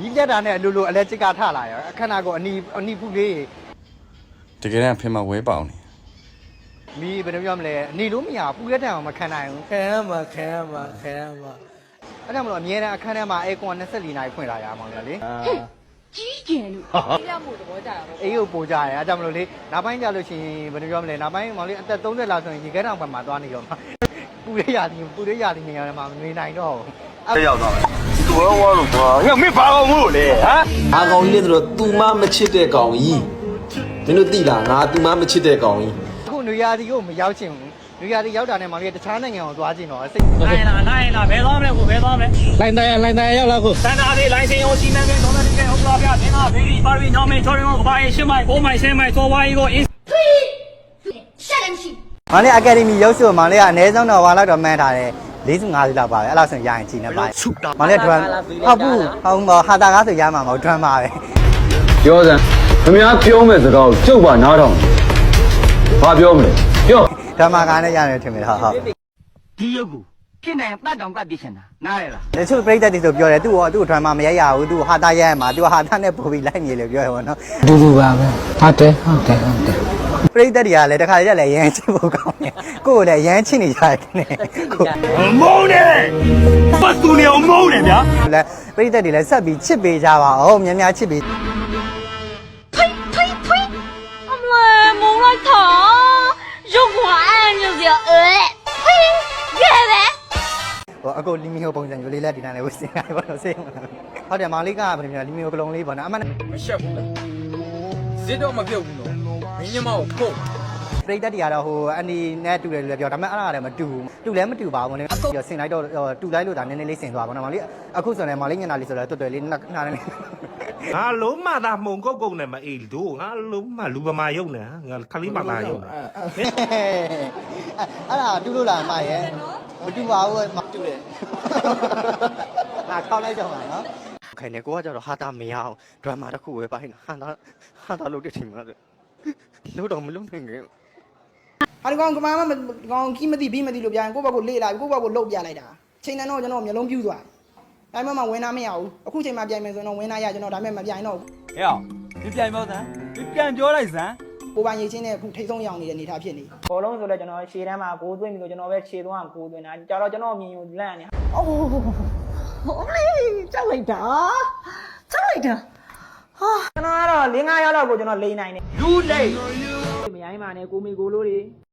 ညီးပြတ်တာနဲ့အလိုလိုအလဲချစ်ကထလာရောအခဏကအနီအနီဖူလေးတကယ်တမ်းအဖေမဝဲပေါင်နေမီးဘယ်လိုပြောမလဲအနီလို့မရဘူးပူရက်တံအောင်မခံနိုင်ဘူးခဲရမှာခဲရမှာခဲရမှာအဲ့ဒါမလို့အမြဲတမ်းအခန်းထဲမှာအဲကွန်24နာရီဖွင့်လာရအောင်လေကြီးကျယ်လို့ပြမှုသဘောကြတာပေါ့အေးကိုပို့ကြရတယ်အဲ့ဒါမလို့လေနောက်ပိုင်းကြလို့ရှိရင်ဘယ်လိုပြောမလဲနောက်ပိုင်းမောင်လေးအသက်30လောက်ဆိုရင်ရေခဲတောင်ဘက်မှာသွားနေရောမှာပူရရသည်ပူရရသည်နေရာမှာမနေနိုင်တော့ဘူးအဲ့ရောက်သွားတယ် သူရောဝါလို့ကွာငါမင်းဘာကောင်မို့လဲဟမ်အာကောင်ကြီးလေဆိုတော့ तू မမချစ်တဲ့ကောင်ကြီးမင်းတို့သိလားငါ तू မမချစ်တဲ့ကောင်ကြီးအခုနွေရာသီကိုမရောက်ချင်ဘူးနွေရာသီရောက်တာနဲ့မောင်လေးတခြားနိုင်ငံကိုသွားချင်တော့စိတ်လိုက်လာလိုက်လာဘယ်သွားမလဲကိုဘယ်သွားမလဲလိုင်းတိုင်းလိုင်းတိုင်းရောက်လာကိုစန္ဒာလေးလိုင်းစင်ရောစီမံကိန်းသုံးတဲ့ကိန်းဥပဒေပြမင်းသားဘေဘီပါရီညောင်းမင်းချော်ရင်ကိုဘာရင်ရှင်းမိုင်ကိုမိုင်ရှင်းမိုင်စောဝိုင်းကိုအင်းရှက်လည်းမရှိမောင်လေးအကယ်ဒမီရုပ်စုမောင်လေးကအနည်းဆုံးတော့ဝါလောက်တော့မှန်းထားတယ် ၄၅စီလောက်ပါပဲအဲ့လောက်ဆိုရင်ရရင်ကြည်နေပါမောင်လေးဒရမ်ဟုတ်ဘူးဟုတ်မဟာတာကားဆိုရမှာမဟုတ်ဒရမ်ပါပဲပြောစမ်းမများပြောမဲ့စကားကိုကျုပ်ပါနားထောင်ဘာပြောမလဲပြောဒရမ်မာကားနဲ့ရတယ်ထင်တယ်ဟုတ်ဟုတ်ဒီရုပ်ကိုဖြစ်နိုင်တတ်တောင်တတ်ပြချင်တာနားရလားတချို့ပြိတ္တတွေဆိုပြောတယ်သူ့ကိုသူ့ကိုဒရမ်မာမရရဘူးသူ့ကိုဟာတာရရမှာသူကဟာတာနဲ့ပို့ပြီးလိုက်နေလို့ပြောရပါတော့ဒူဒူပါပဲဟုတ်တယ်ဟုတ်တယ်ဟုတ်တယ် ပြိတ္တတွေကလည်းတခါတည်းလည်းရမ်းချစ်ဖို့ကောင်းတယ်ကိုယ်ကလည်းရမ်းချစ်နေကြတယ်ကိုမုန်းတယ်ပတ်သူနေအောင်မုန်းတယ်ဗျာလည်းပြိတ္တတွေလည်းဆက်ပြီးချစ်ပေးကြပါအောင်များများချစ်ပေးဖိဖိဖိအမလေးမုန်းလိုက်တာရုပ်ကွာအဲ့မျိုးစီအဲဖိကဲပဲဟိုအခုလီမီဟိုပုံစံမျိုးလေးလက်ဒီနားလေးဝစ်စင်လိုက်ပါတော့စိတ်ဟုတ်တယ်မောင်လေးကဘယ်လိုမျိုးလီမီဟိုကလုံးလေးပေါ့နော်အမှန်မရှက်ဘူးဇစ်တော့မပြုတ်ဘူးနော် မင်းညမကိုပုတ်ပြိတ္တတွေကတော့ဟိုအနီနဲ့တူတယ်လို့လည်းပြောဒါပေမဲ့အဲ့ဒါလည်းမတူဘူးတူလည်းမတူပါဘူးနည်းပြီးတော့ဆင်လိုက်တော့တူလိုက်လို့ဒါနည်းနည်းလေးဆင်သွားပါတော့မောင်လေးအခုဆိုရင်မောင်လေးညနာလေးဆိုတော့တွတ်တွယ်လေးနှစ်နားလေးငါလုံးမသာမှုန်ကုတ်ကုတ်နဲ့မအေးတို့ငါလုံးမလူပမာယုံနေငါခလေးမသာယုံအဲ့ဒါတူလို့လားမရဲ့မတူပါဘူးမတူတယ်ငါခေါက်လိုက်တော့မှာနော်ခိုင်နေကိုကကြတော့ဟာတာမရအောင်ဒရမာတစ်ခုပဲပိုင်းဟာတာဟာတာလုပ်တဲ့ချိန်မှာ လို့တော့မလုပ်နိုင်ဘူးဟာဒီကောင်ကမာမကောင်ကြီးမသိပြီးမသိလို့ပြန်ကိုယ့်ဘက်ကိုလေ့လာကိုယ့်ဘက်ကိုလှုပ်ပြလိုက်တာချိန်တန်းတော့ကျွန်တော်မျိုးလုံးပြူသွားတယ်ဒါမှမဝင်နာမရဘူးအခုချိန်မှပြိုင်မယ်ဆိုရင်တော့ဝင်နာရကျွန်တော်ဒါပေမဲ့မပြိုင်တော့ဘူးဟဲ့အောင်ဒီပြန်ပြောစမ်းဒီပြန်ပြောလိုက်စမ်းကိုပိုင်ရေးချင်းနဲ့အခုထိတ်ဆုံးရောင်နေတဲ့အနေထားဖြစ်နေဘောလုံးဆိုလဲကျွန်တော်ရှေ့တန်းမှာကိုသွင်းပြီးတော့ကျွန်တော်ပဲရှေ့သွားကိုသွင်းတာကြာတော့ကျွန်တော်မြင်ယူလန့်နေအိုးဟိုလေးကြောက်လိုက်တာကြောက်လိုက်တာဟာကျွန် တော်ကတော့၄-၅ရောက်လောက်ကိုကျွန်တော်လိန်နိုင်တယ်လူလိန်မရိုင်းပါနဲ့ကိုမီကိုလိုတွေ